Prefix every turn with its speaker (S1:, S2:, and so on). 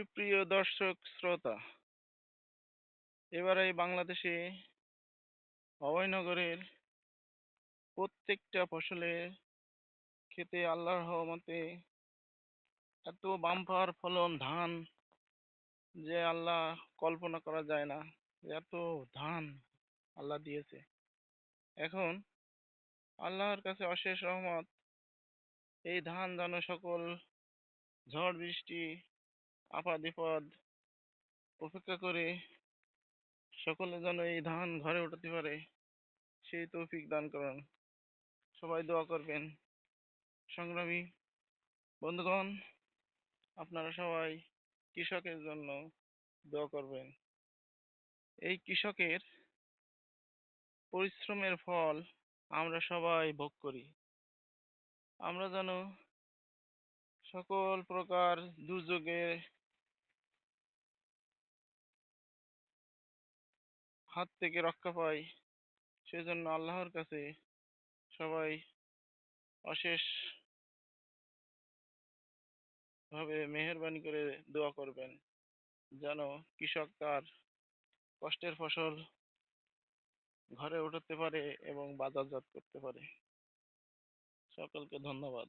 S1: সুপ্রিয় দর্শক, শ্রোতা, এবারে বাংলাদেশে অভয়নগরের প্রত্যেকটা ফসলে খেতে আল্লাহর রহমতে এত বাম্পার ফলন, ধান যে আল্লাহ কল্পনা করা যায় না এত ধান আল্লাহ দিয়েছে। এখন আল্লাহর কাছে অশেষ রহমত। এই ধান যেন সকল ঝড়, বৃষ্টি আপদ বিপদ। উপেক্ষা করে সকলে যেন এই ধান ঘরে উঠাতে পারে, সেই তৌফিক দান করুন। সবাই দোয়া করবেন। সংগ্রামী বন্ধুগণ, আপনারা সবাই কৃষকের জন্য দোয়া করবেন। এই কৃষকের পরিশ্রমের ফল আমরা সবাই ভোগ করি। আমরা যেন সকল প্রকার দুর্যোগে হাত থেকে রক্ষা পাই সেজন্য আল্লাহর কাছে সবাই অশেষ ভাবে মেহরবানি করে দোয়া করবেন, যেন কৃষক তার কষ্টের ফসল ঘরে উঠাতে পারে এবং বাজারজাত করতে পারে। সকলকে ধন্যবাদ।